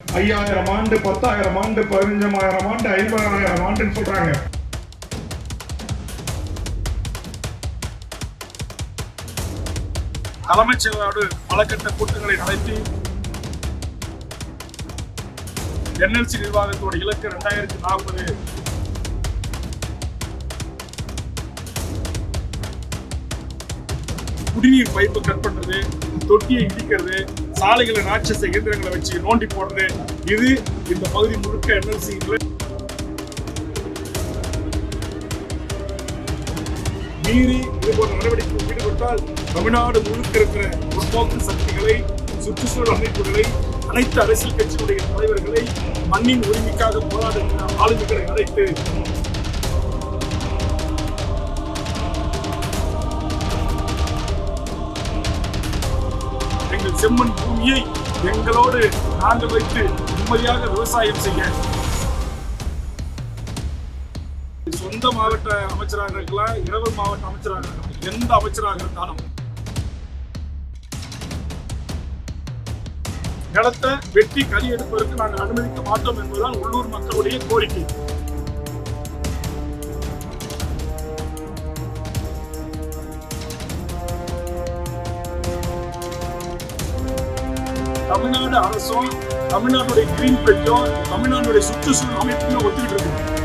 ஐயாயிரம் ஆண்டு பத்தாயிரம் ஆண்டு பதினஞ்சாயிரம் ஆண்டு ஐம்பதாயிரம் ஆண்டுன்னு சொல்றாங்க. தலைமைச் செயலரோடு பலகட்ட கூட்டங்களை நடத்தி என்எல்சி நிர்வாகத்தோட இலக்கு ரெண்டாயிரத்தி நாற்பது. குடிநீர் பைப்பு கட் பண்றது தொட்டியை இடிக்கிறது சாலைகளை ராட்சச இயந்திரங்களை வச்சு நோண்டி போடுறது. இது இந்த பகுதி முழுக்க என்எல்சி மீறி இது போன்ற நடவடிக்கை ஈடுபட்டால் தமிழ்நாடு முழுக்க இருக்கிற முற்போக்கு சக்திகளை சுற்றுச்சூழல் அமைப்புகளை அனைத்து அரசியல் கட்சிகளுடைய தலைவர்களை மண்ணின் உரிமைக்காக போராடுகிற ஆளுமைகளை அழைத்து செம்மண் பூமியை எங்களோடு நாங்கள் வைத்து நிம்மதியாக விவசாயம் செய்ய. சொந்த மாவட்ட அமைச்சராக இருக்கலாம் இரவு மாவட்ட அமைச்சராக இருக்கலாம் எந்த அமைச்சராக இருந்தாலும். நிலத்தை வெட்டி களி எடுப்பதற்கு நாங்கள் அனுமதிக்க மாட்டோம் என்பதுதான் உள்ளூர் மக்களுடைய கோரிக்கை. தமிழ்நாடு அரசும் தமிழ்நாட்டுடைய கிரீன் பெட்டும் தமிழ்நாட்டுடைய சுற்றுச்சூழல் அமைப்புமே ஒத்துக்கிட்டு இருக்கு.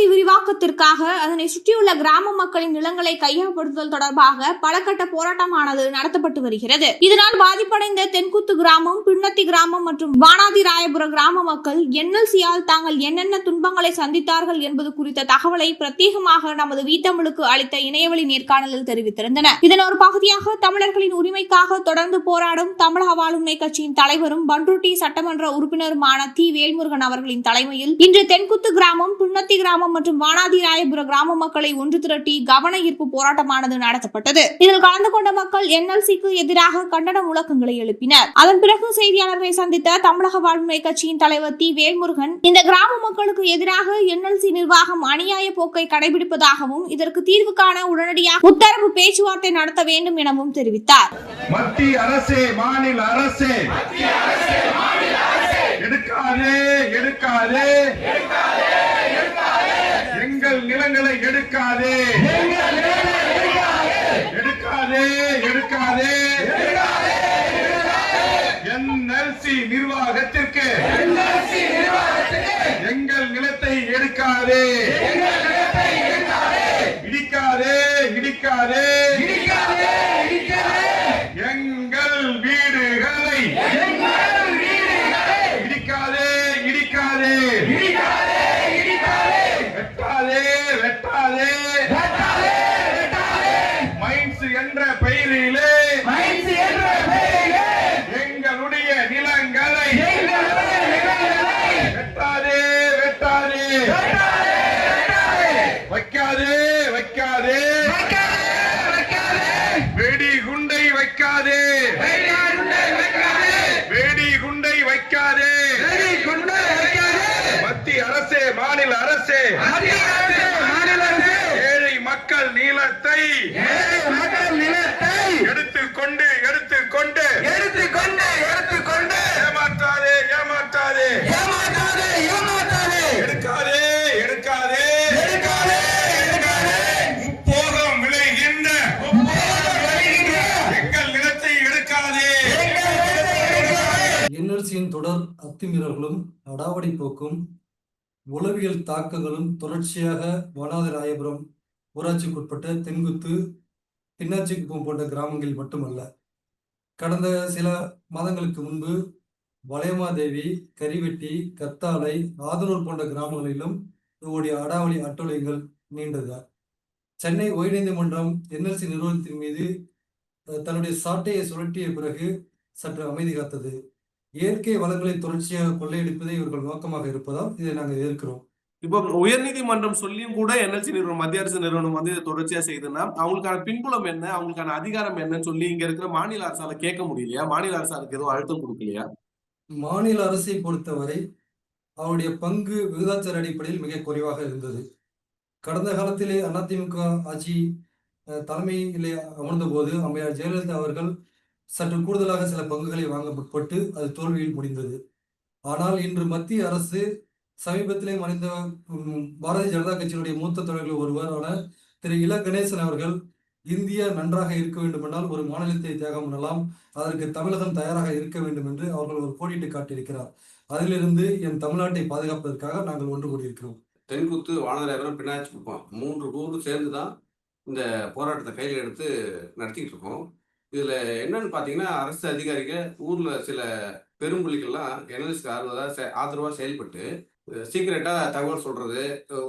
தமிழகத்தில் விரிவாக்கத்திற்காக அதனை சுற்றியுள்ள கிராம மக்களின் நிலங்களை கையகப்படுத்துதல் தொடர்பாக பலகட்ட போராட்டமானது நடத்தப்பட்டு வருகிறது. இதனால் பாதிப்படைந்த தென்குத்து கிராமம் பின்னத்தி கிராமம் மற்றும் வானாதி ராயபுர கிராம மக்கள் என்எல்சியால் தாங்கள் என்னென்ன துன்பங்களை சந்தித்தார்கள் என்பது குறித்த தகவலை பிரத்யேகமாக நமது வீட்டமிழுக்கு அளித்த இணையவழி நேர்காணலில் தெரிவித்திருந்தனர் இதன் ஒரு பகுதியாக தமிழர்களின் உரிமைக்காக தொடர்ந்து போராடும் தமிழக வாழ்வுமை கட்சியின் தலைவரும் பண்ருட்டி சட்டமன்ற உறுப்பினருமான தி வேல்முருகன் அவர்களின் தலைமையில் இன்று தென்குத்து கிராமம் புன்னத்தி கிராமம் மற்றும் வானாதிராயபுர கிராம மக்களை ஒன்று திரட்டி கவன ஈர்ப்பு போராட்டமானது நடத்தப்பட்டது. இதில் கலந்து கொண்ட மக்கள் என்எல்சிக்கு எதிராக கண்டன முழக்கங்களை எழுப்பினர். அதன் பிறகு செய்தியாளர்களை சந்தித்த தமிழக வாழ்வுரிமை கட்சியின் தலைவர் தி. வேல்முருகன் இந்த கிராம மக்களுக்கு எதிராக என்எல்சி நிர்வாகம் அநியாய போக்கை கடைபிடிப்பதாகவும் இதற்கு தீர்வு காண உடனடியாக உத்தரவு பேச்சுவார்த்தை நடத்த வேண்டும் எனவும் தெரிவித்தார். மத்திய அரசே மாநில அரசே. எடுக்காதே. எடுக்காதே. எங்கள் நிலங்களை எடுக்காதே. எடுக்காதே எடுக்காதே. என்எல்சி நிர்வாகத்திற்கு. எங்கள் நிலத்தை எடுக்காதே இடிக்காதே இடிக்காதே எங்கள் வீடுகளை இடிக்காதே இடிக்காதே வெட்டாதே வெட்டாதே மைன்ஸ் என்ற பெயரிலே எங்களுடைய நிலங்களை வெட்டாதே வெட்டாதே வைக்காதே வைக்காதே வெடி குண்டை வைக்காதே வெடி குண்டை வைக்காதே மத்திய அரசே மாநில அரசே ஏழை மக்கள் நீளத்தை எடுத்துக்கொண்டு எடுத்துக்கொண்டு. ஏமாற்றாதே ஏமாற்றாதே. எடுக்காதே எடுக்காதே. முப்போகம் விளைகின்ற எங்கள் நிலத்தை எடுக்காதே. என்எல்சியின் தொடர் அத்துமீறல்களும் அடாவடி போக்கும் உளவியல் தாக்கங்களும் தொடர்ச்சியாக வானாதிராயபுரம் ஊராட்சிக்குட்பட்ட தென்குத்து பின்னாச்சிக்குப்பம் போன்ற கிராமங்களில் மட்டுமல்ல. கடந்த சில மாதங்களுக்கு முன்பு வளையமாதேவி கரிவெட்டி கத்தாலை ஆதனூர் போன்ற கிராமங்களிலும் இதோடைய அடாவளி அட்டூழியங்கள் நீண்டது. சென்னை உயர்நீதிமன்றம் என்எல்சி நிறுவனத்தின் மீது தன்னுடைய சாட்டையை சுழற்றிய பிறகு சற்று அமைதி காத்தது. இயற்கை வளங்களை தொடர்ச்சியாக கொள்ளையடிப்பதே இவர்கள் நோக்கமாக இருப்பதால் இதை நாங்கள் எதிர்க்கிறோம். இப்போ உயர்நீதிமன்றம் சொல்லியும் கூட என்எல்சி நிறுவனம் மத்திய அரசு நிறுவனம் வந்து இதை தொடர்ச்சியா செய்யுதுன்னா அவங்களுக்கான பின்புலம் என்ன அவங்களுக்கான அதிகாரம் என்னன்னு சொல்லி இங்க இருக்கிற மாநில அரசால கேட்க முடியலையா? மாநில அரசாருக்கு எதுவும் அழுத்தம் கொடுக்கலையா? மாநில அரசை பொறுத்தவரை அவருடைய பங்கு விகிதாச்சார அடிப்படையில் மிக குறைவாக இருந்தது. கடந்த காலத்திலே அதிமுக ஆட்சி தலைமையிலே அமர்ந்தபோது அம்மையார் ஜெயலலிதா அவர்கள் சற்று கூடுதலாக சில பங்குகளை வாங்க முற்பட்டு அது தோல்வியில் முடிந்தது. ஆனால் இன்று மத்திய அரசு சமீபத்திலே மறைந்த பாரதிய ஜனதா கட்சியினுடைய மூத்த தலைவர்கள் ஒருவரான திரு இல கணேசன் அவர்கள் இந்தியா நன்றாக இருக்க வேண்டுமென்றால் ஒரு மாநிலத்தை தியாகம் பண்ணலாம் அதற்கு தமிழகம் தயாராக இருக்க வேண்டும் என்று அவர்கள் ஒரு கோடிட்டு காட்டியிருக்கிறார். அதிலிருந்து என் தமிழ்நாட்டை பாதுகாப்பதற்காக நாங்கள் ஒன்று கூடியிருக்கிறோம். தென்குத்து வானதிராபுரம் பின்னாச்சி குப்பம் மூன்று கூறு சேர்ந்து தான் இந்த போராட்டத்தை கையில் எடுத்து நடத்திக்கிட்டு இருக்கோம். இதில் என்னன்னு பார்த்தீங்கன்னா அரசு அதிகாரிகள் ஊரில் சில பெரும்புள்ளிகள்லாம் என்எல்சிக்கு ஆர்வதாக செ ஆதரவாக செயல்பட்டு சீக்கிரட்டாக தகவல் சொல்கிறது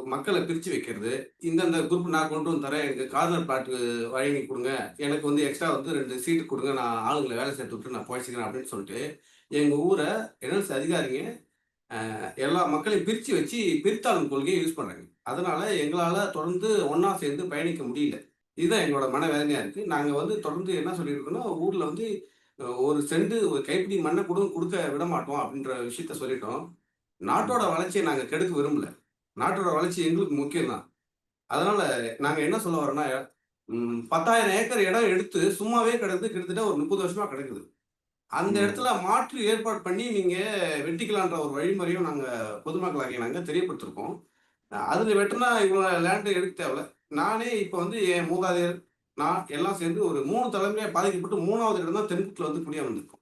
மக்களை பிரித்து வைக்கிறது இந்தந்த குரூப் நான் கொண்டு வந்து தரேன் எனக்கு கார்னர் பிளாட்டு வழங்கி கொடுங்க எனக்கு வந்து எக்ஸ்ட்ரா வந்து ரெண்டு சீட்டு கொடுங்க நான் ஆளுங்களை வேலை சேர்த்து விட்டு நான் போய்ச்சிக்கிறேன் அப்படின்னு சொல்லிட்டு எங்கள் ஊரை என்எல்சி அதிகாரிங்க எல்லா மக்களையும் பிரித்து வச்சு பிரித்தாளும் கொள்கையை யூஸ் பண்ணுறாங்க அதனால எங்களால் தொடர்ந்து ஒன்றா சேர்ந்து பயணிக்க முடியல. இதுதான் எங்களோட மனவேதனையாக இருக்குது நாங்கள் வந்து தொடர்ந்து என்ன சொல்லியிருக்கோம்னா ஊரில் வந்து ஒரு செண்டு ஒரு கைப்பிடி மண்ணை கூட கொடுக்க விட மாட்டோம் அப்படின்ற விஷயத்த சொல்லிட்டோம். நாட்டோட வளர்ச்சியை நாங்கள் கெடுக்க விரும்பல. நாட்டோட வளர்ச்சி எங்களுக்கு முக்கியம் தான் அதனால நாங்கள் என்ன சொல்ல வரோம்னா பத்தாயிரம் ஏக்கர் இடம் எடுத்து சும்மாவே கிடக்குது கிட்டத்தட்ட ஒரு முப்பது வருஷமா கிடக்குது. அந்த இடத்துல மாற்று ஏற்பாடு பண்ணி நீங்க வெட்டிக்கலான்ற ஒரு வழிமுறையும் நாங்க பொதுமக்களாகிய நாங்க தெரியப்படுத்திருக்கோம். அதுல வெட்டினா இவ்வளவு லேண்டு எடுக்க தேவையில்ல. நானே இப்போ வந்து என் மூதாதையர் நான் எல்லாம் சேர்ந்து ஒரு மூணு தலைமுறையா பாதிக்கப்பட்டு மூணாவது இடம் தான் தென்குட்டில் வந்து குடியா வந்திருக்கோம்.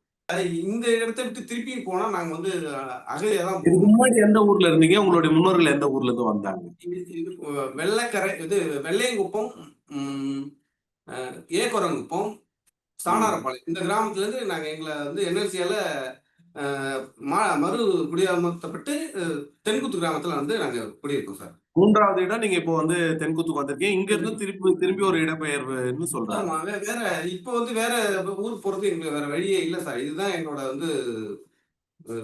இந்த இடத்த விட்டு திருப்பி போனா நாங்க வந்து அகதியா தான் முன்னாடி எந்த ஊர்ல இருந்தீங்க? உங்களுடைய முன்னோர்கள் எந்த ஊர்ல இருந்து வந்தாங்க? வெள்ளைக்கரை இது வெள்ளையங்குப்பம் ம், அஹ், ஏகொரங்குப்பம் சாணாரப்பாளையம். இந்த கிராமத்துல இருந்து நாங்க எங்களை வந்து என்எல்சியால மறு குடியமர்த்தப்பட்டு தென்குத்து கிராமத்துல வந்து நாங்க குடியிருக்கோம் சார். மூன்றாவது இடம் நீங்க இப்போ வந்து தென்குத்துக்கு வந்திருக்கீங்க இங்க இருந்து திருப்பி திரும்பி ஒரு இடப்பெயர்வுன்னு சொல்றாங்க. வேற இப்போ வந்து வேற ஊர் போறது எங்களுக்கு வேற வழியே இல்லை சார் இதுதான் எங்களோட வந்து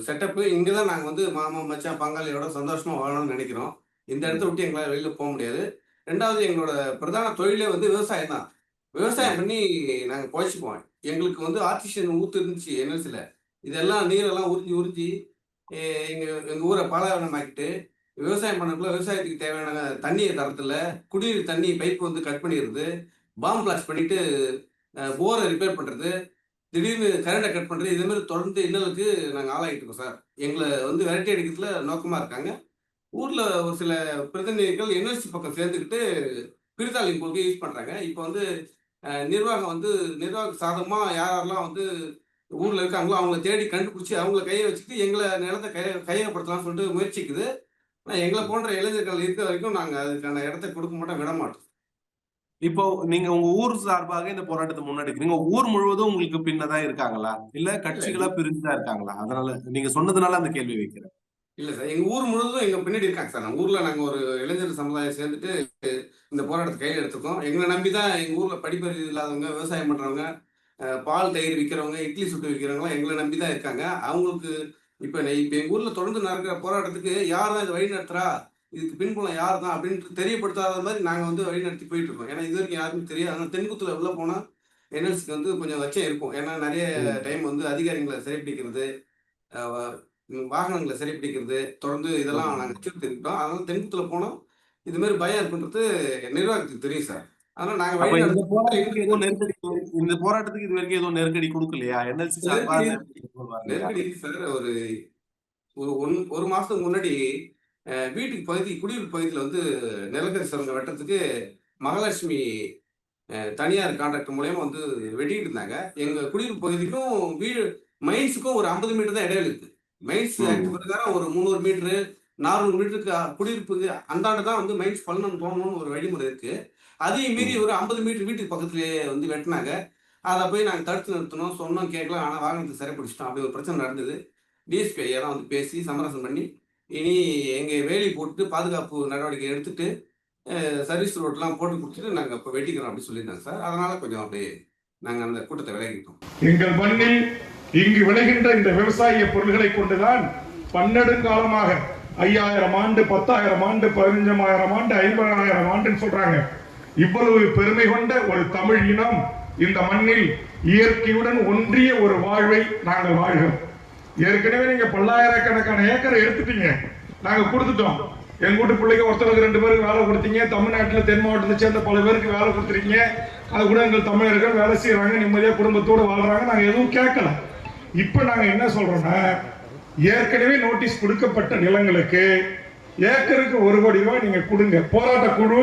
செட்டப்பு இங்கே தான் நாங்கள் வந்து மாமா மச்சான் பங்காளியோட சந்தோஷமா வாழணும்னு நினைக்கிறோம். இந்த இடத்த விட்டு எங்களால் வெளியில போக முடியாது. ரெண்டாவது எங்களோட பிரதான தொழிலே வந்து விவசாயம் தான். விவசாயம் பண்ணி நாங்கள் பொழைச்சிப்போம் எங்களுக்கு வந்து ஆர்டிஷியன் ஊத்து இருந்துச்சு என்எல்சியில் இதெல்லாம் நீரெல்லாம் உறிஞ்சி உறிஞ்சி எங்க எங்க ஊரை பாலைவனமாக்கிட்டு விவசாயம் பண்ணக்குள்ள விவசாயத்துக்கு தேவையான தண்ணியை தரத்துல குடிநீர் தண்ணி பைப் வந்து கட் பண்ணிடுறது. பாம் பிளாஸ்ட் பண்ணிட்டு போரை ரிப்பேர் பண்றது. திடீர்னு கரண்டை கட் பண்றது. இதே மாதிரி தொடர்ந்து இன்னலுக்கு நாங்கள் ஆளாகிட்டு இருக்கோம் சார். எங்களை வந்து விரட்டி அடிக்கிறதுல நோக்கமா இருக்காங்க. ஊர்ல ஒரு சில பிரதிநிதிகள் என்எல்சி பக்கம் சேர்ந்துக்கிட்டு பிரித்தாளின் கொள்கை யூஸ் பண்றாங்க. இப்போ வந்து நிர்வாகம் வந்து நிர்வாக சாதகமா யாரெல்லாம் வந்து ஊர்ல இருக்காங்களோ அவங்கள தேடி கண்டுபிடிச்சி அவங்கள கையை வச்சுட்டு எங்களை நிலத்தை கைய கையகப்படுத்தலாம்னு சொல்லிட்டு முயற்சிக்குது. ஆனால் எங்களை போன்ற இளைஞர்கள் இருக்க வரைக்கும் நாங்கள் அதுக்கான இடத்த கொடுக்க மாட்டோம் விட மாட்டோம். இப்போ நீங்க உங்க ஊர் சார்பாக இந்த போராட்டத்தை முன்னெடுக்கிறீங்க. ஊர் முழுவதும் உங்களுக்கு பின்னதான் இருக்காங்களா? இல்ல கட்சிகளா பிரிஞ்சுதான் இருக்காங்களா? அதனால நீங்க சொன்னதுனால அந்த கேள்வி வைக்கிறேன். இல்ல சார் எங்க ஊர் முழுவதும் எங்க பின்னாடி இருக்காங்க சார். நம்ம ஊர்ல நாங்க ஒரு இளைஞர் சமுதாயம் சேர்ந்துட்டு இந்த போராட்டத்தை கையில் எடுத்திருக்கோம் எங்களை நம்பி தான் எங்க ஊர்ல படிப்பறிவு இல்லாதவங்க விவசாயம் பண்றவங்க பால் தயிர் விற்கிறவங்க இட்லி சுட்டு விற்கிறவங்க எங்களை நம்பி தான் இருக்காங்க. அவங்களுக்கு இப்ப இப்ப எங்க ஊர்ல தொடர்ந்து நடக்கிற போராட்டத்துக்கு யார் தான் இதை வழி நடத்துறா இதுக்கு பின்புலம் யார் தான் அப்படின்ட்டு தெரியப்படுத்தாத மாதிரி நாங்க வந்து வழி நடத்தி போயிட்டு இருக்கோம் ஏன்னா இது வரைக்கும் யாருக்கும் தெரியாது. ஆனால் தென்குத்துல உள்ள போனா என்எல்சிக்கு வந்து கொஞ்சம் வச்சம் இருக்கும். ஏன்னா நிறைய டைம் வந்து அதிகாரிகளை சிறைப்பிடிக்கிறது வாகனங்களை சிறைப்பிடிக்கிறது தொடர்ந்து இதெல்லாம் நாங்கள் வச்சுருக்கோம் அதனால தென்குத்துல போனோம் இது மாதிரி பயம் இருக்குன்றது நிர்வாகத்துக்கு தெரியும் சார். அதனால நாங்க இந்த போராட்டத்துக்கு எதுவும் நெருக்கடி இந்த போராட்டத்துக்கு இது வரைக்கும் எதுவும் நெருக்கடி கொடுக்கலையா? என்எல்சி நெருக்கடி சார். ஒரு ஒரு ஒன் ஒரு மாசத்துக்கு முன்னாடி வீட்டுக்கு பகுதி குடியிருப்பு பகுதியில் வந்து நிலக்கரி சுரங்க வெட்டுறதுக்கு மகாலட்சுமி தனியார் கான்ட்ராக்டர் மூலயமா வந்து வெட்டிட்டு இருந்தாங்க. எங்க குடியிருப்பு பகுதிக்கும் வீடு மைன்ஸுக்கும் ஒரு ஐம்பது மீட்டர் தான் இடைவெளி இருக்கு. மைன்ஸ். ஆக்ட் பிரகாரம் ஒரு முந்நூறு மீட்டரு நானூறு மீட்டருக்கு குடியிருப்புக்கு அந்தாண்ட தான் வந்து மைன்ஸ் பண்ணணும் தோணணும்னு ஒரு வழிமுறை இருக்கு. அதையும் மீறி ஒரு ஐம்பது மீட்டர் வீட்டுக்கு பக்கத்துலேயே வந்து வெட்டினாங்க. அதை போய் நாங்கள் தடுத்து நிறுத்தணும் சொன்னோம் கேட்கலாம். ஆனால் வாகனத்தை சிறைப்பிடிச்சிட்டோம் அப்படி ஒரு பிரச்சனை நடந்தது. டிஎஸ்பி ஐயா வந்து பேசி சமரசம் பண்ணி இனி எங்கள் வேலி போட்டு பாதுகாப்பு நடவடிக்கை எடுத்துட்டு சர்வீஸ் ரோட்லாம் போட்டு கொடுத்துட்டு நாங்கள் இப்போ வெட்டிக்கிறோம் அப்படின்னு சொல்லியிருந்தாங்க சார். அதனால கொஞ்சம் அப்படியே நாங்கள் அந்த கூட்டத்தை விலகிட்டோம் எங்கள் மண்ணில் இங்கு விளைகின்ற இந்த விவசாய பொருள்களை கொண்டுதான் பன்னெடுங்காலமாக ஐயாயிரம் ஆண்டு பத்தாயிரம் ஆண்டு பதினஞ்சாயிரம் ஆண்டு ஐம்பதாயிரம் ஆண்டுன்னு சொல்றாங்க. இவ்வளவு பெருமை கொண்ட ஒரு தமிழ் இனம் இந்த மண்ணில் இயற்கையுடன் ஒன்றிய ஒரு வாழ்வை நாங்கள் வாழ்கிறோம். ஏற்கனவே நீங்க பல்லாயிரக்கணக்கான ஏக்கரை எடுத்துட்டீங்க. நாங்க கொடுத்துட்டோம். எங்க வீட்டு பிள்ளைங்க ஒருத்தருக்கு ரெண்டு பேருக்கு வேலை கொடுத்தீங்க. தமிழ்நாட்டில் தென் மாவட்டத்தை சேர்ந்த பல பேருக்கு வேலை கொடுத்துருக்கீங்க. அது கூட எங்கள் தமிழர்கள் வேலை செய்யறாங்க நிம்மதியா குடும்பத்தோடு வாழ்றாங்க. நாங்க எதுவும் கேட்கல. இப்ப நாங்க என்ன சொல்றோம்னா ஏற்கனவே நோட்டீஸ் கொடுக்கப்பட்ட நிலங்களுக்கு ஏக்கருக்கு ஒரு கோடி ரூபாய் நீங்க கொடுங்க. போராட்ட குழு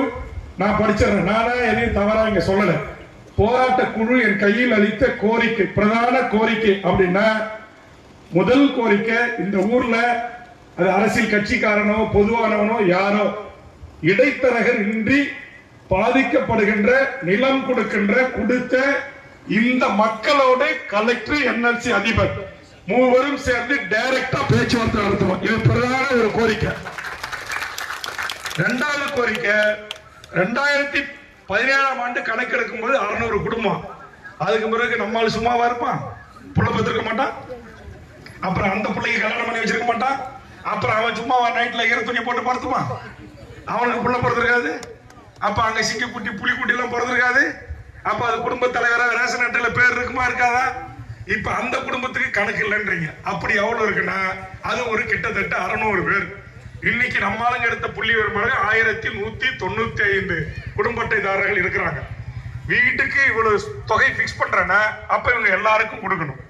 நான் படிச்சிடறேன் நானா எதையும் தவறா இங்க சொல்லல. போராட்ட குழு என் கையில் அளித்த கோரிக்கை பிரதான கோரிக்கை அப்படின்னா முதல் கோரிக்கை இந்த ஊர்ல அது அரசியல் கட்சிக்காரனோ பொதுவானவனோ யாரோ இடைத்தரகர் இன்றி பாதிக்கப்படுகின்ற நிலம் கொடுக்கின்ற கொடுத்த இந்த மக்களோட கலெக்டர் என்எல்சி அதிபர். மூவரும் சேர்ந்து டைரக்டா பேச்சுவார்த்தை நடத்துவோம். இது பிரதான ஒரு கோரிக்கை. ரெண்டாவது கோரிக்கை ரெண்டாயிரத்தி பதினேழாம் ஆண்டு கணக்கெடுக்கும் போது அறுநூறு குடும்பம். அதுக்கு பிறகு நம்மால் சும்மாவா இருப்பான்? புள்ள பெற்றிருக்க மாட்டான். அப்புறம் அந்த பிள்ளைக்கு கல்யாணம் பண்ணி வச்சிருக்க மாட்டான். அப்புறம் அவன் சும்மா நைட்ல ஈர துணி போட்டு படுத்துமா அவனுக்கு புள்ள பிறந்திருக்காது. அப்ப அங்க சிங்கக்குட்டி புலிக்குட்டி எல்லாம் பிறந்திருக்காது. அப்ப அது குடும்ப தலைவரா ரேஷன் அட்டையில பேர் இருக்குமா இருக்காதா? இப்ப அந்த குடும்பத்துக்கு கணக்கு இல்லைன்றீங்க. அப்படி எவ்வளவு இருக்குன்னா அது ஒரு கிட்டத்தட்ட அறுநூறு பேர். இன்னைக்கு நம்மளுங்க எடுத்த புள்ளி வருமானு ஆயிரத்தி நூத்தி தொண்ணூத்தி ஐந்து குடும்ப அட்டைதாரர்கள் இருக்கிறாங்க. வீட்டுக்கு இவ்வளவு தொகை பிக்ஸ் பண்றேன்னா அப்ப இவங்க எல்லாருக்கும் கொடுக்கணும்.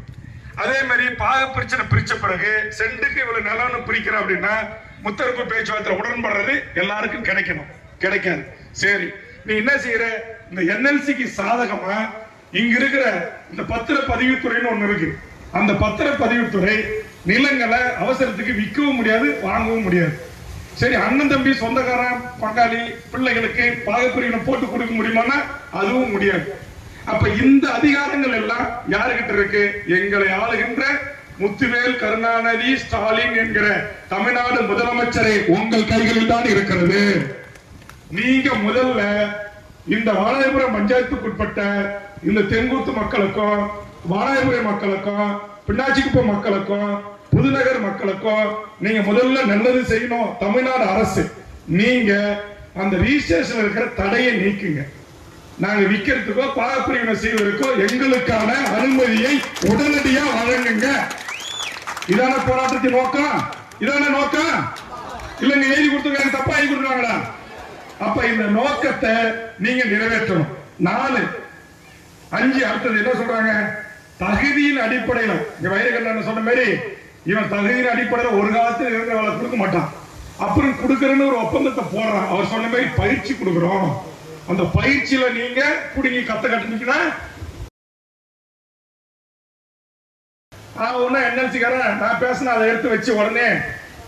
அதே மாதிரி பாக பிரச்சனை பிரிச்ச பிறகு சென்ட்டுக்கு இவ்வளவு நிலம்னு பிரிக்கிற அப்படின்னா முத்தரப்பு பேச்சுவார்த்தை உடன்படுறது எல்லாருக்கும் கிடைக்கணும். கிடைக்காது. சரி நீ என்ன செய்யற? இந்த என்எல்சிக்கு சாதகமா இங்க இருக்கிற இந்த பத்திர பதிவுத்துறைன்னு ஒண்ணு இருக்கு. அந்த பத்திர பதிவுத்துறை நிலங்களை அவசரத்துக்கு விற்கவும் முடியாது வாங்கவும் முடியாது. சரி அண்ணன் தம்பி சொந்தக்காரன் பங்காளி பிள்ளைகளுக்கு பாகப்பிரிவினை போட்டு கொடுக்க முடியுமானா அதுவும் முடியாது. அப்ப இந்த அதிகாரங்கள் எல்லாம் யாருகிட்ட இருக்கு? எங்களை ஆளுகின்ற முத்துவேல் கருணாநிதி ஸ்டாலின் என்கிற தமிழ்நாடு முதலமைச்சரை உங்கள் கைகளில் தான் இருக்கிறது. நீங்க முதல்ல இந்த வாழைபுரம் பஞ்சாயத்துக்குட்பட்ட இந்த தென்கூத்து மக்களுக்கும் வாராயபுரம் மக்களுக்கும் பின்னாச்சிக்குப்பம் மக்களுக்கும் புதுநகர் மக்களுக்கும் நீங்க முதல்ல நல்லது செய்யணும் தமிழ்நாடு அரசு. நீங்க அந்த ரிஜிஸ்ட்ரேஷன் இருக்கிற தடையை நீக்குங்க. நாங்க விக்கிறதுக்கோ பாகப்பிரிவினை செய்வதற்கோ எங்களுக்கான அனுமதியை உடனடியா வழங்குங்க. இதான போராட்டத்தின் நோக்கம்? இதான நோக்கம்? இல்லைங்க எழுதி கொடுத்துருக்காங்க தப்பா எழுதி கொடுத்துருக்காங்களா அப்ப இந்த நோக்கத்தை நீங்க நிறைவேற்றணும். நாலு அஞ்சு அடுத்தது என்ன சொல்றாங்க? தகுதியின் அடிப்படையில இங்க வைரகண்ணன் சொன்ன மாதிரி இவன் தகுதியின் அடிப்படையில் ஒரு காலத்தில் இருந்த வேலை கொடுக்க மாட்டான். அப்புறம் கொடுக்கறன்னு ஒரு ஒப்பந்தத்தை போடுறான். அவர் சொன்ன மாதிரி பயிற்சி கொடுக்குறோம். அந்த பயிற்சியில நீங்க குடுங்கி கத்த கட்டுனீங்கன்னா அவன் ஒன்னும் என்எல்சிக்காரன் நான் பேசின அதை எடுத்து வச்சு உடனே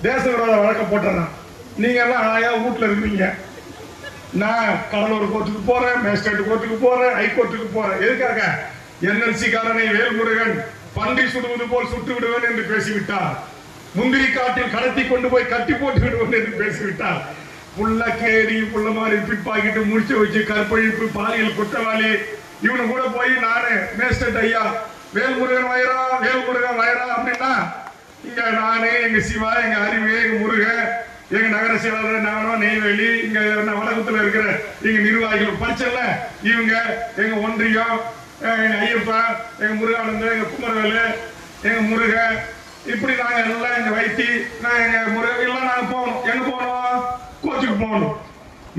தேச விரோத வழக்க போட்டுறான் நீங்க எல்லாம் ஆயா வீட்டுல இருக்கீங்க. நான் கடலூர் கோர்ட்டுக்கு போறேன் மேஜிஸ்ட்ரேட் கோர்ட்டுக்கு போறேன் ஹைகோர்ட்டுக்கு போறேன். எதுக்காக? என்எல்சிக்காரனை வேல்முருகன் பன்றி சுடுவது போல் சுட்டு விடுவேன் என்று பேசிவிட்டார். முந்திரி காட்டில் கடத்தி கொண்டு போய் கட்டி போட்டு விடுவேன் என்று பேசிவிட்டார். புள்ள கேரி புள்ள மாதிரி பிட்பாக்கிட்டு முடிச்சு வச்சு கற்பழிப்பு பாலியல் குற்றவாளி. இவனு கூட போய் நானு மேஜிஸ்ட்ரேட் ஐயா வேல்முருகன் வயரா வேல்முருகன் வயரா அப்படின்னா இங்க நானு எங்க சிவா எங்க அறிவு எங்க முருகன் எங்க நகர செயலாளர் நானும் நெய்வேலி இங்க நான் வடகத்துல இருக்கிற எங்க நிர்வாகிகள் படிச்சல இவங்க எங்க ஒன்றியம் எங்கள் ஐயப்பா எங்கள் முருகானந்தம் எங்கள் குமரவேலு எங்கள் முருகன் இப்படி நாங்கள் எல்லாம் எங்கள் வைத்தி நான் எங்கள் முருகன் எல்லாம் நாங்கள் போகணும். எங்கே போகணும்? கோச்சுக்கு போகணும்.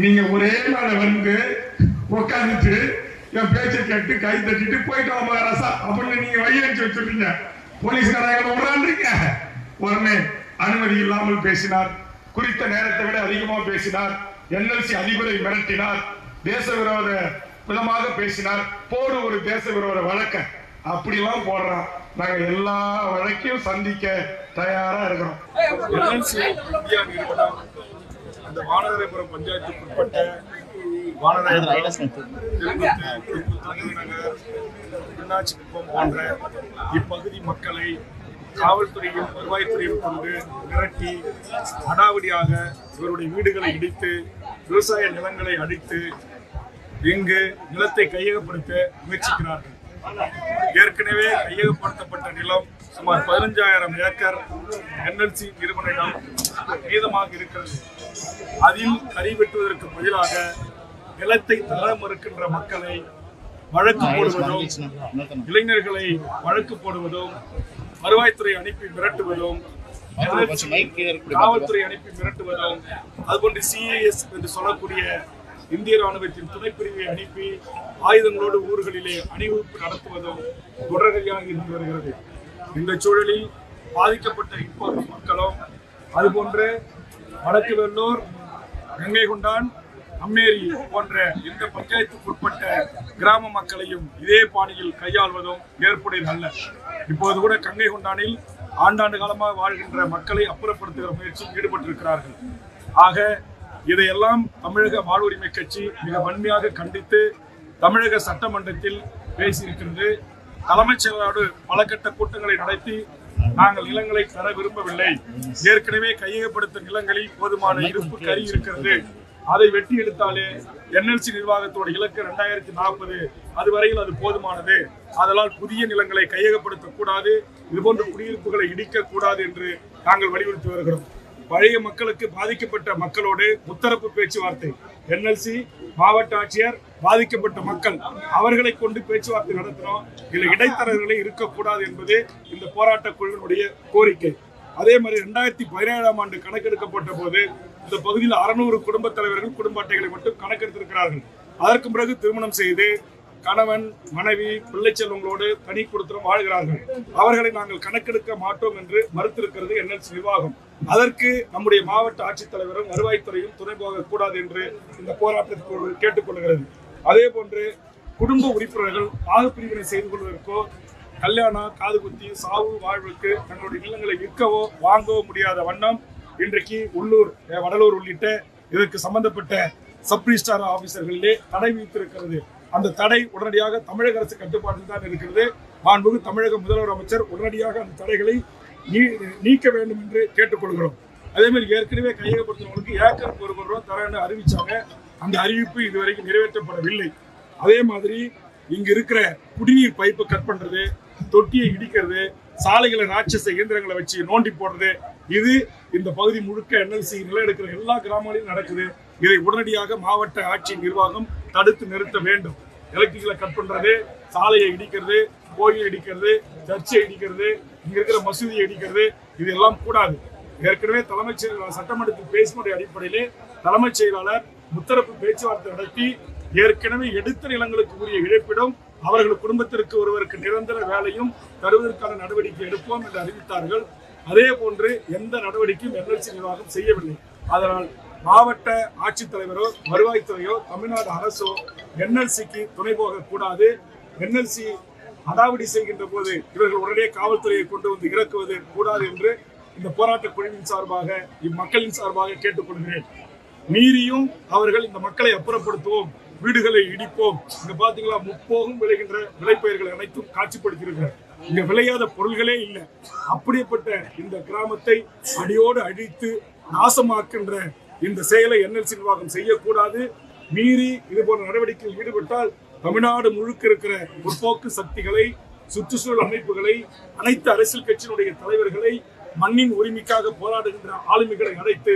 நீங்கள் ஒரே நாள் வந்து உட்காந்துட்டு என் பேச்சை கேட்டு கை தட்டிட்டு போயிட்டு வா மகாராசா அப்படின்னு நீங்க வையடிச்சு வச்சுட்டீங்க போலீஸ்காரங்க விடுறான்றீங்க. உடனே அனுமதி இல்லாமல் பேசினார். குறித்த நேரத்தை விட அதிகமாக பேசினார். என்எல்சி அதிபரை மிரட்டினார். தேச விரோத விதமாக பேசினார் போடு ஒரு தேச விரோத வழக்க அப்படிலாம் போடுறான் நாங்க எல்லா வழக்கையும் சந்திக்க தயாரா இருக்கிறோம் அந்த வானகரபுரம் பஞ்சாயத்துக்குட்பட்ட திருநகர் திருநாச்சிக்குப்பம் போன்ற இப்பகுதி மக்களை காவல்துறையும் வருவாய்த்துறையும் கொண்டு மிரட்டி அடாவடியாக இவருடைய வீடுகளை இடித்து விவசாய நிலங்களை அடித்து இங்கு நிலத்தை கையகப்படுத்த முயற்சிக்கிறார்கள். ஏற்கனவே கையகப்படுத்தப்பட்ட நிலம் சுமார் பதினஞ்சாயிரம் ஏக்கர் என்எல்சி நிறுவனம் மீதமாக இருக்கிறது. அதில் கறி வெட்டுவதற்கு பதிலாக நிலத்தை தர மறுக்கின்ற மக்களை வழக்கு போடுவதும் இளைஞர்களை வழக்கு போடுவதும் வருவாய்த்துறை அனுப்பி மிரட்டுவதும் காவல்துறை அனுப்பி மிரட்டுவதும் அதுபோன்று சிஏஎஸ் என்று சொல்லக்கூடிய இந்திய ராணுவத்தின் துணைப்பிரிவை அனுப்பி ஆயுதங்களோடு ஊர்களிலே அணிவகுப்பு நடத்துவதும் தொடர்கதையாக இருந்து வருகிறது. இந்த சூழலில் பாதிக்கப்பட்ட இப்பகுதி மக்களும் அதுபோன்று வடக்கு வெள்ளூர் கங்கை கொண்டான் அம்மேரி போன்ற இந்த பஞ்சாயத்துக்குட்பட்ட கிராம மக்களையும் இதே பாணியில் கையாள்வதும் ஏற்புடையது அல்ல. இப்போது கூட கங்கை கொண்டானில் ஆண்டாண்டு காலமாக வாழ்கின்ற மக்களை அப்புறப்படுத்துகிற முயற்சியில் ஈடுபட்டிருக்கிறார்கள். ஆக இதையெல்லாம் தமிழக வாழ்வுரிமை கட்சி மிக வன்மையாக கண்டித்து தமிழக சட்டமன்றத்தில் பேசியிருக்கிறது. தலைமைச் செயலரோடு பல கட்ட கூட்டங்களை நடத்தி நாங்கள் நிலங்களை தர விரும்பவில்லை. ஏற்கனவே கையகப்படுத்தும் நிலங்களில் போதுமான இருப்பு கறி இருக்கிறது. அதை வெட்டி எடுத்தாலே என்எல்சி நிர்வாகத்தோட இலக்கு ரெண்டாயிரத்தி நாற்பது. அதுவரையில் அது போதுமானது. அதனால் புதிய நிலங்களை கையகப்படுத்தக்கூடாது இதுபோன்ற குடியிருப்புகளை இடிக்க கூடாது என்று நாங்கள் வலியுறுத்தி வருகிறோம். பழைய மக்களுக்கு பாதிக்கப்பட்ட மக்களோடு முத்தரப்பு பேச்சுவார்த்தை. என்எல்சி மாவட்ட ஆட்சியர் பாதிக்கப்பட்ட மக்கள் அவர்களை கொண்டு பேச்சுவார்த்தை நடத்தினோம். இதில் இடைத்தரகர்களே இருக்கக்கூடாது என்பது இந்த போராட்ட குழுவினுடைய கோரிக்கை. அதே மாதிரி ரெண்டாயிரத்தி பதினேழாம் ஆண்டு கணக்கெடுக்கப்பட்ட போது இந்த பகுதியில் அறுநூறு குடும்ப தலைவர்கள் குடும்ப அட்டைகளை மட்டும் கணக்கெடுத்திருக்கிறார்கள். அதற்கு பிறகு திருமணம் செய்து கணவன் மனைவி பிள்ளை செல்வங்களோடு தனி குடுத்தனம் வாழ்கிறார்கள். அவர்களை நாங்கள் கணக்கெடுக்க மாட்டோம் என்று மறுத்திருக்கிறது என்எல்சி நிர்வாகம் அதற்கு நம்முடைய மாவட்ட ஆட்சித்தலைவரும் வருவாய்த்துறையும் துணை போகக்கூடாது என்று இந்த போராட்டத்திற்கு கேட்டுக்கொள்கிறது. அதே போன்று குடும்ப உறுப்பினர்கள் பாகுப்பிரிவினை செய்து கொள்வதற்கோ கல்யாணம் காதுகுத்தி சாவு வாழ்வுக்கு தங்களுடைய நிலங்களை விற்கவோ வாங்கவோ முடியாத வண்ணம் இன்றைக்கு உள்ளூர் வடலூர் உள்ளிட்ட இதற்கு சம்பந்தப்பட்ட சப் ரிஜிஸ்டார் ஆபீசர்களிலே தடை விதித்திருக்கிறது. அந்த தடை உடனடியாக தமிழக அரசு கட்டுப்பாட்டில் தான் இருக்கிறது. மாண்புமிகு தமிழக முதல்வர் அமைச்சர் உடனடியாக அந்த தடைகளை நீ- நீக்க வேண்டும் என்று கேட்டுக்கொள்கிறோம். அதே மாதிரி ஏற்கனவே கையகப்படுத்தினவங்களுக்கு ஏக்கருக்கு ஒரு ரூபா ரூபாய் தரேன்னு அறிவிச்சாங்க. அந்த அறிவிப்பு இதுவரைக்கும் நிறைவேற்றப்படவில்லை. அதே மாதிரி இங்க இருக்கிற குடிநீர் பைப்பை கட் பண்றது தொட்டியை இடிக்கிறது சாலைகளை ராட்சச இயந்திரங்களை வச்சு நோண்டி போடுறது இது இந்த பகுதி முழுக்க என்எல்சி நிலையெடுக்கிற எல்லா கிராமங்களிலும் நடக்குது. இதை உடனடியாக மாவட்ட ஆட்சி நிர்வாகம் தடுத்து நிறுத்த வேண்டும். எலக்ட்ரிக்கலை கட் பண்றது சாலையை இடிக்கிறது கோயில் இடிக்கிறது சர்ச்சை இடிக்கிறது இங்க இருக்கிற மசூதியை இடிக்கிறது இது எல்லாம் கூடாது. ஏற்கனவே தலைமைச் செயலாளர் சட்டமன்றத்தில் பேசினுடைய அடிப்படையிலே தலைமைச் செயலாளர் முத்தரப்பு பேச்சுவார்த்தை நடத்தி ஏற்கனவே எடுத்த நிலங்களுக்கு உரிய இழப்பிடம் அவர்கள் குடும்பத்திற்கு ஒருவருக்கு நிரந்தர வேலையும் தருவதற்கான நடவடிக்கை எடுப்போம் என்று அறிவித்தார்கள். அதே போன்று எந்த நடவடிக்கையும் என்எல்சி நிர்வாகம் செய்யவில்லை. அதனால் மாவட்ட ஆட்சித்தலைவரோ வருவாய்த்துறையோ தமிழ்நாடு அரசோ என்எல்சிக்கு துணை போகக்கூடாது. என்எல்சி அடாவடி செய்கின்ற போது இவர்கள் உடனே காவல்துறையை கொண்டு வந்து இறக்குவது கூடாது என்று இந்த போராட்ட குழுவின் சார்பாக இம்மக்களின் சார்பாக கேட்டுக்கொள்கிறேன். மீறியும் அவர்கள் இந்த மக்களை அப்புறப்படுத்துவோம் வீடுகளை இடிப்போம். இங்க பாத்தீங்களா முப்போகும் விளைகின்ற விளைப்பயிர்கள் அனைத்தும் காட்சிப்படுத்தியிருக்கிறார். இங்க விளையாத பொருள்களே இல்லை. அப்படிப்பட்ட இந்த கிராமத்தை அடியோடு அழித்து நாசமாக்கின்ற இந்த செயலை என்எல்சி நிர்வாகம் செய்யக்கூடாது. மீறி இது போன்ற நடவடிக்கையில் ஈடுபட்டால் தமிழ்நாடு முழுக்க இருக்கிற முற்போக்கு சக்திகளை சுற்றுச்சூழல் அமைப்புகளை அனைத்து அரசியல் கட்சியினுடைய தலைவர்களை மண்ணின் உரிமைக்காக போராடுகின்ற ஆளுமைகளை அழைத்து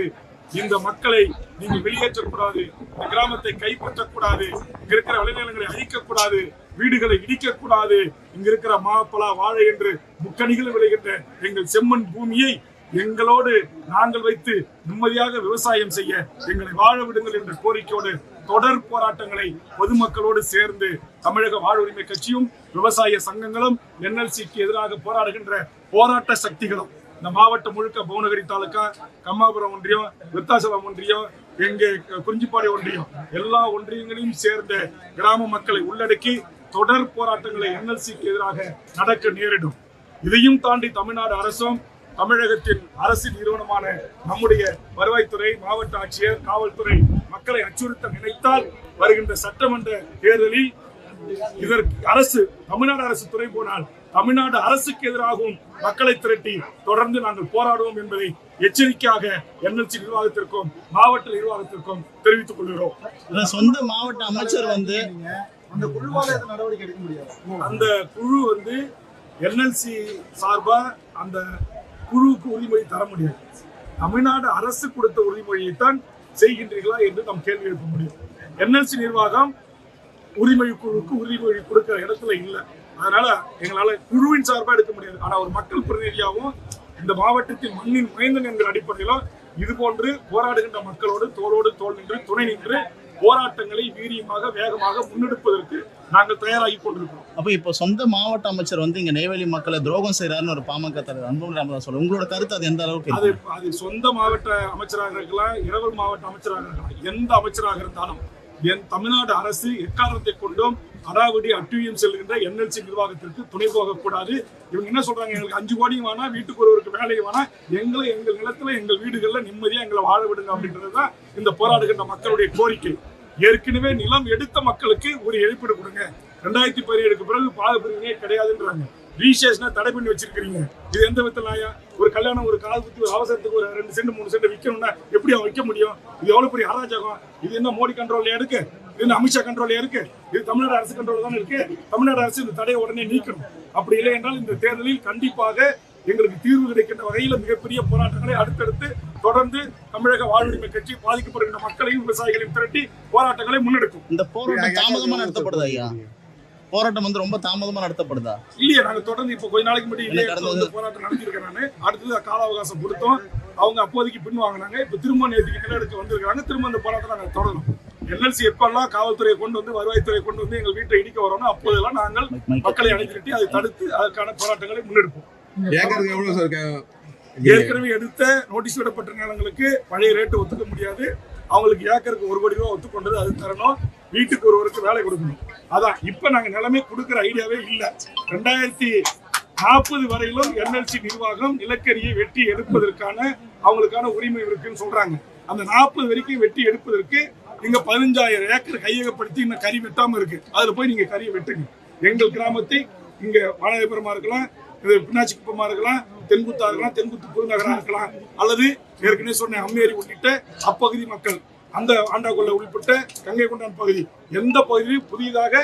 இந்த மக்களை நீங்க வெளியேற்றக்கூடாது இந்த கிராமத்தை கைப்பற்றக்கூடாது இங்க இருக்கிற விளைநிலங்களை அழிக்கக்கூடாது வீடுகளை இடிக்கக்கூடாது இங்க இருக்கிற மாப்பலா வாழை என்று முக்கணிகள் விளைகின்ற எங்கள் செம்மண் பூமியை எங்களோடு நாங்கள் வைத்து நிம்மதியாக விவசாயம் செய்ய எங்களை வாழ விடுங்கள் என்ற கோரிக்கையோடு தொடர் போராட்டங்களை பொதுமக்களோடு சேர்ந்து தமிழக வாழ்வுரிமை கட்சியும் விவசாய சங்கங்களும் என்எல்சிக்கு எதிராக போராடுகின்ற போராட்ட சக்திகளும் இந்த மாவட்டம் முழுக்க புவனகிரி தாலுக்கா கம்மாபுரம் ஒன்றியம் விருத்தாசலம் ஒன்றியம் எங்கே குறிஞ்சிப்பாடி ஒன்றியம் எல்லா ஒன்றியங்களையும் சேர்ந்த கிராம மக்களை உள்ளடக்கி தொடர் போராட்டங்களை என்எல்சிக்கு எதிராக நடக்க நேரிடும். இதையும் தாண்டி தமிழ்நாடு அரசும் தமிழகத்தின் அரசு நிறுவனமான நம்முடைய வருவாய்த்துறை மாவட்ட ஆட்சியர் காவல்துறை மக்களை அச்சுறுத்த நினைத்தால் வருகின்ற சட்டமன்ற தேர்தலில் இதற்கு அரசு தமிழ்நாடு அரசு துறை போனால் தமிழ்நாடு அரசுக்கு எதிராகவும் மக்களை திரட்டி தொடர்ந்து நாங்கள் போராடுவோம் என்பதை எச்சரிக்கையாக என்எல்சி நிர்வாகத்திற்கும் மாவட்ட நிர்வாகத்திற்கும் தெரிவித்துக் கொள்கிறோம். சொந்த மாவட்ட அமைச்சர் வந்து அந்த குழுவால நடவடிக்கை எடுக்க முடியாது. அந்த குழு வந்து என்எல்சி சார்பா அந்த குழுவுக்கு உறுதிமொழி தர முடியாது. தமிழ்நாடு அரசு கொடுத்த உறுதிமொழியை தான் செய்கின்றீர்களா என்று நாம் கேள்வி எழுப்ப முடியும். என்எல்சி நிர்வாகம் உரிமை குழுவுக்கு உறுதிமொழி கொடுக்கிற இடத்துல இல்லை. அதனால எங்களால குழுவின் சார்பாக எடுக்க முடியாது. ஆனா ஒரு மக்கள் பிரதிநிதியாகவும் இந்த மாவட்டத்தின் மண்ணின் மைந்தன் என்கிற அடிப்படையிலும் இது போன்று போராடுகின்ற மக்களோடு தோளோடு தோல் நின்று துணை நின்று போராட்டங்களை வீரியமாக வேகமாக முன்னெடுப்பதற்கு நாங்கள் தயாராகி கொண்டிருக்கிறோம். அப்ப இப்போ சொந்த மாவட்ட அமைச்சர் வந்து இங்க நெய்வேலி மக்களை துரோகம் செய்யறாருன்னு ஒரு பாமக தலைவர் அன்புமணி ராமதாஸ் சொல்ல உங்களோட கருத்து அது எந்த அளவுக்கு அது? அது சொந்த மாவட்ட அமைச்சராக இருக்கலாம் இரவல் மாவட்ட அமைச்சராக இருக்கலாம் எந்த அமைச்சராக இருந்தாலும் என் தமிழ்நாடு அரசு எக்காரணத்தை கொண்டும் அடாவடி அட்டுவியம் செல்கின்ற என்எல்சி நிர்வாகத்திற்கு துணை போகக்கூடாது. இவங்க என்ன சொல்றாங்க? எங்களுக்கு அஞ்சு கோடியும் வேணாம் வீட்டுக்கு ஒருவருக்கு வேலையும் வேணாம் எங்களை எங்கள் நிலத்துல எங்கள் வீடுகள்ல நிம்மதியா எங்களை வாழ விடுங்க அப்படின்றதுதான் இந்த போராடுகின்ற மக்களுடைய கோரிக்கை. ஏற்கனவே நிலம் எடுத்த மக்களுக்கு ஒரு இழப்பீடு கொடுங்க. ரெண்டாயிரத்தி பதினேழுக்கு பிறகு பாகப்பிரிவினையே கிடையாதுன்றாங்க. ரீசேஷனை தடை பண்ணி வச்சிருக்கீங்க இது எந்த விதத்தில் நியாயம் ஒரு கல்யாணம் ஒரு காது குத்தி ஒரு அவசரத்துக்கு ஒரு ரெண்டு சென்ட் மூணு சென்ட் விற்கணும்னா எப்படி அவன் விற்க முடியும்? இது எவ்வளவு பெரிய அராஜகம்? இது என்ன மோடி கண்ட்ரோல்ல இருக்கு? இது என்ன அமித்ஷா கண்ட்ரோல்ல இருக்கு? இது தமிழ்நாடு அரசு கண்ட்ரோல் தானே இருக்கு? தமிழ்நாடு அரசு இந்த தடையை உடனே நீக்கணும். அப்படி இல்லை என்றால் இந்த தேர்தலில் கண்டிப்பாக எங்களுக்கு தீர்வு கிடைக்கின்ற வகையில் மிகப்பெரிய போராட்டங்களை அடுத்தடுத்து தொடர்ந்து தமிழக வாழ்வுரிமை கட்சி பாதிக்கப்படுகின்ற மக்களையும் விவசாயிகளையும் திரட்டி போராட்டங்களை முன்னெடுக்கும். இந்த போராட்டம் தாமதமா நடத்தப்படுதா ஐயா? போராட்டம் வந்து ரொம்ப தாமதமா நடத்தப்படுதா? இல்லையே நாங்க தொடர்ந்து இப்போ கொஞ்ச நாளைக்கு முன்னாடி போராட்டம் நடத்திருக்கேன் நானு. அடுத்தது கால அவகாசம் கொடுத்தோம். அவங்க அப்போதைக்கு பின் வாங்கினாங்க. இப்போ திரும்ப நேற்றுக்கு நிலடுக்கு வந்திருக்காங்க. திரும்ப அந்த போராட்டம் நாங்கள் தொடரணும். என்எல்சி எப்பெல்லாம் காவல்துறையை கொண்டு வந்து வருவாய்த்துறையை கொண்டு வந்து எங்கள் வீட்டை இடிக்க வரோமோ அப்போதெல்லாம் நாங்கள் மைக் மைக். மக்களை அணைத்திருட்டி அதை தடுத்து அதற்கான போராட்டங்களை முன்னெடுப்போம். ஏற்கனவே எடுத்த நோட்டீஸ் விடப்பட்ட நிலங்களுக்கு பழைய ரேட்டு ஒத்துக்க முடியாது. அவங்களுக்கு ஏக்கருக்கு ஒரு கோடி ரூபா ஒத்துக்கொண்டது அது தரணும். வீட்டுக்கு ஒருவருக்கு வேலை கொடுக்கணும். அதான் இப்ப நாங்க நிலைமை கொடுக்குற ஐடியாவே இல்லை. ரெண்டாயிரத்தி நாற்பது வரையிலும் என்எல்சி நிர்வாகம் நிலக்கரியை வெட்டி எடுப்பதற்கான அவங்களுக்கான உரிமை இருக்குன்னு சொல்றாங்க. அந்த நாற்பது வரைக்கும் வெட்டி எடுப்பதற்கு இங்க பதினஞ்சாயிரம் ஏக்கர் கையகப்படுத்தி இன்னும் கறி வெட்டாம இருக்கு. அதுல போய் நீங்க கறியை வெட்டுங்க. எங்கள் கிராமத்தை இங்க வாழாயபுரமா இருக்கலாம் இது பின்னாச்சி குப்பமா இருக்கலாம் தென்குத்தா இருக்கலாம் தென்குத்து புதுநகரா இருக்கலாம். அல்லது ஏற்கனவே சொன்ன அம்மேரி உள்ளிட்ட அப்பகுதி மக்கள் அந்த ஆண்டாக்குள்ள உள்பட்ட கங்கை கொண்டான் பகுதி எந்த பகுதியும் புதிதாக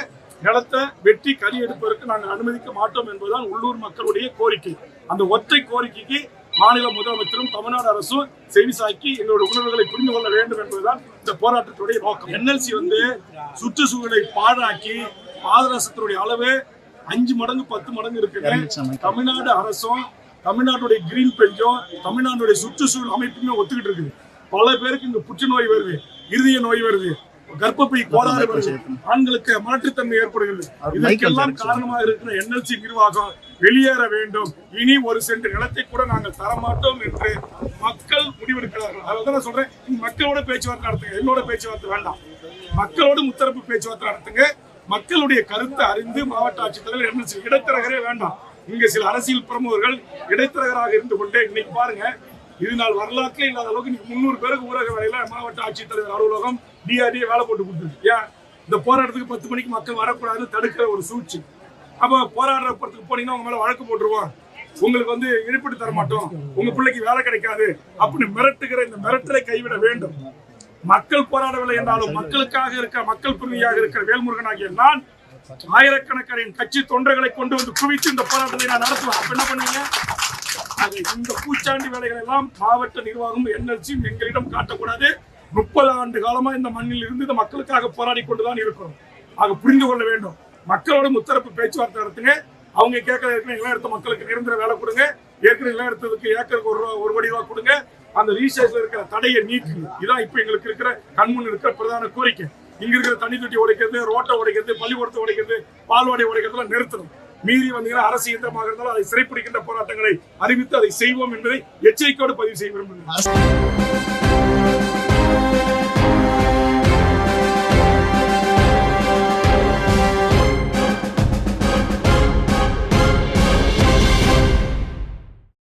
நிலத்தை வெட்டி கறி எடுப்பதற்கு நாங்கள் அனுமதிக்க மாட்டோம் என்பதுதான் உள்ளூர் மக்களுடைய கோரிக்கை. அந்த ஒற்றை கோரிக்கைக்கு மாநில முதலமைச்சரும் தமிழ்நாடு அரசும் செவிசாக்கி எங்களுடைய உணர்வுகளை புரிந்து கொள்ள வேண்டும் என்பதுதான் இந்த போராட்டத்துடைய நோக்கம். என்எல்சி வந்து சுற்றுச்சூழலை பாழாக்கி பாதரசத்தினுடைய அளவு அஞ்சு மடங்கு பத்து மடங்கு இருக்குன்னு தமிழ்நாடு அரசும் தமிழ்நாட்டுடைய கிரீன் பெஞ்சும் தமிழ்நாட்டுடைய சுற்றுச்சூழல் அமைப்புமே ஒத்துக்கிட்டு இருக்குது. பல பேருக்கு இங்க புற்றுநோய் வருது இருதய நோய் வருது கர்ப்பப்பை கோளாறு வருது. ஆண்களுக்கு மாற்றுத்தன்மை ஏற்படுகிறது. இதற்கெல்லாம் காரணமாக இருக்கிற என்எல்சி நிர்வாகம் வெளியேற வேண்டும். இனி ஒரு சென்ட் நிலத்தை கூட நாங்கள் தரமாட்டோம் என்று மக்கள் முடிவெடுக்கிறார்கள். அதான் நான் சொல்றேன் மக்களோட பேச்சுவார்த்தை நடத்துங்க. என்னோட பேச்சுவார்த்தை வேண்டாம். மக்களோட முத்தரப்பு பேச்சுவார்த்தை நடத்துங்க. மக்களுடைய கருத்தை அறிந்து மாவட்ட ஆட்சித்தலைவர் என்எல்சி இடைத்தரகரே வேண்டாம். இங்க சில அரசியல் பிரமுகர்கள் இடைத்தரகராக இருந்து கொண்டே இன்னைக்கு பாருங்க இது நாள் வரலாற்றுல இல்லாத அளவுக்கு இன்னைக்கு முந்நூறு பேருக்கு ஊரக வேலையில மாவட்ட ஆட்சித்தலைவர் அலுவலகம் டிஆர்டிஏ வேலை போட்டு கொடுத்துருக்கு. ஏன்? இந்த போராட்டத்துக்கு பத்து மணிக்கு மக்கள் வரக்கூடாதுன்னு தடுக்கிற ஒரு சூழ்ச்சி. அப்ப போராடுறப்பறதுக்கு போனீங்கன்னா உங்க மேல வழக்கு போட்டுருவோம். உங்களுக்கு வந்து இழப்பீடு தர மாட்டோம். உங்க பிள்ளைக்கு வேலை கிடைக்காது அப்படின்னு மிரட்டுகிற இந்த மிரட்டலை கைவிட வேண்டும். மக்கள் போராடவில்லை என்றாலும் மக்களுக்காக இருக்கிற மக்கள் பிரிவியாக இருக்கிற வேல்முருகன் ஆகிய நான் ஆயிரக்கணக்கான என் கட்சி தொண்டர்களை கொண்டு வந்து குவித்து இந்த போராட்டத்தை நான் நடத்துவேன். அப்ப என்ன பண்ணுவீங்க? இந்த பூச்சாண்டி வேலைகள் எல்லாம் மாவட்ட நிர்வாகம் என்எல்சியும் எங்களிடம் காட்டக்கூடாது. முப்பது ஆண்டு காலமா இந்த மண்ணில் இருந்து இந்த மக்களுக்காக போராடி கொண்டுதான் இருக்கிறோம். ஆக புரிந்து கொள்ள வேண்டும். மக்களோட முத்தரப்பு பேச்சுவார்த்தை நடத்துங்க. அவங்க கேட்கற ஏற்கனவே நிலம் எடுத்த மக்களுக்கு நிரந்தர வேலை கொடுங்க. ஏற்கனவே நிலம் எடுத்ததுக்கு ஏக்கருக்கு ஒரு ரூபா- ஒரு கோடி ரூபா கொடுங்க. அந்த ரீசேர்ச்ல இருக்கிற தடையை நீக்குங்க இதான் இப்ப எங்களுக்கு இருக்கிற கண்முன் இருக்கிற பிரதான கோரிக்கை. இங்க இருக்கிற தண்ணி தொட்டி உடைக்கிறது ரோட்டை உடைக்கிறது பள்ளிக்கூடத்தை உடைக்கிறது பால்வாடி உடைக்கிறதுலாம் நிறுத்தணும். மீறி வந்தீங்கன்னா அரசு இயந்திரமாக இருந்தாலும் அதை சிறைப்பிடிக்கின்ற போராட்டங்களை அறிவித்து அதை செய்வோம் என்பதை எச்சரிக்கையோடு பதிவு செய்ய விரும்புகிறேன்.